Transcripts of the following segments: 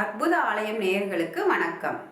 அற்புத ஆலயம் நேயர்களுக்கு வணக்கம்.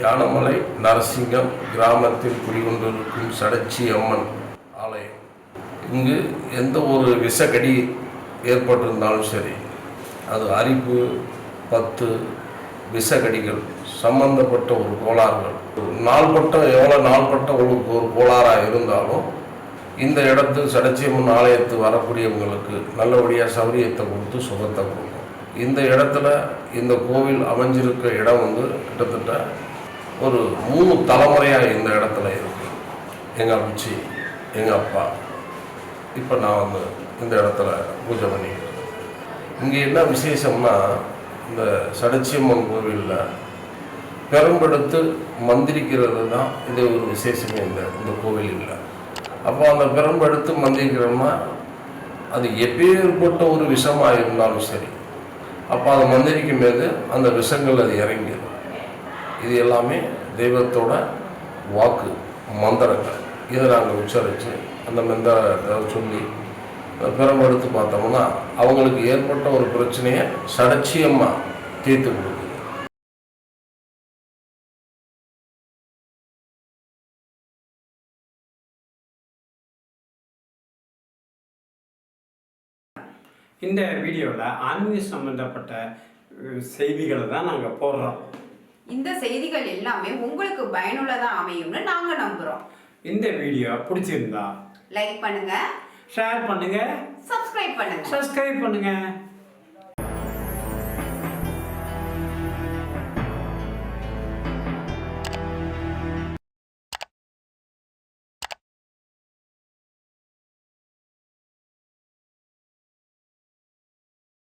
யானமலை நரசிங்கம் கிராமத்தில் குடிகொண்டிருக்கும் சடச்சி அம்மன் ஆலயம். இங்கு எந்த ஒரு விஷக்கடி ஏற்பட்டிருந்தாலும் சரி அது அரிப்பு பத்து விஷக்கடிகள் சம்பந்தப்பட்ட ஒரு கோளாறுகள். நாள்பட்ட எவ்வளோ நாள்பட்ட ஒரு ஒரு கோளாறாக இருந்தாலும் இந்த இடத்து சடச்சியம்மன் ஆலயத்து வரக்கூடியவங்களுக்கு நல்லபடியாக சௌரியத்தை கொடுத்து சுகத்தை கொடுக்கும். இந்த இடத்துல இந்த கோவில் அமைஞ்சிருக்க இடம் வந்து கிட்டத்தட்ட ஒரு மூணு தலைமுறையாக இந்த இடத்துல இருக்கு. எங்கள் அம்ச்சி எங்கள் அப்பா. இப்போ நான் வந்து இந்த இடத்துல பூஜை பண்ணிக்கிறேன் இங்கே என்ன விசேஷம்னா இந்த சடச்சியம்மன் கோவிலில் பெரும்படுத்து மந்திரிக்கிறது தான் இது ஒரு விசேஷமே இந்த இந்த கோவிலில் அப்போ அந்த பெரும்படுத்து மந்திரிக்கிறோம்னா அது எப்பேற்பட்ட ஒரு விஷமாக இருந்தாலும் சரி. அப்போ அதை மந்திரிக்கும் போது அந்த விஷங்கள் அது இறங்கிடும் இது எல்லாமே தெய்வத்தோட வாக்கு மந்திரங்கள். இதை நாங்கள் உச்சரித்து அந்த மந்திரத்தை சொல்லி பெரும்பெடுத்து பார்த்தோம்னா அவங்களுக்கு ஏற்பட்ட ஒரு பிரச்சனையை சடச்சியமாக தீர்த்து கொடுக்குது. இந்த வீடியோவில் ஆன்மீக சம்பந்தப்பட்ட செய்திகளை தான் நாங்கள் போடுறோம். இந்த செய்திகள் எல்லாமே உங்களுக்கு பயனுள்ளதா அமையும்னு நாங்க நம்புறோம். இந்த வீடியோ பிடிச்சிருந்தா லைக் பண்ணுங்க. ஷேர் பண்ணுங்க. சப்ஸ்கிரைப் பண்ணுங்க. சப்ஸ்கிரைப் பண்ணுங்க.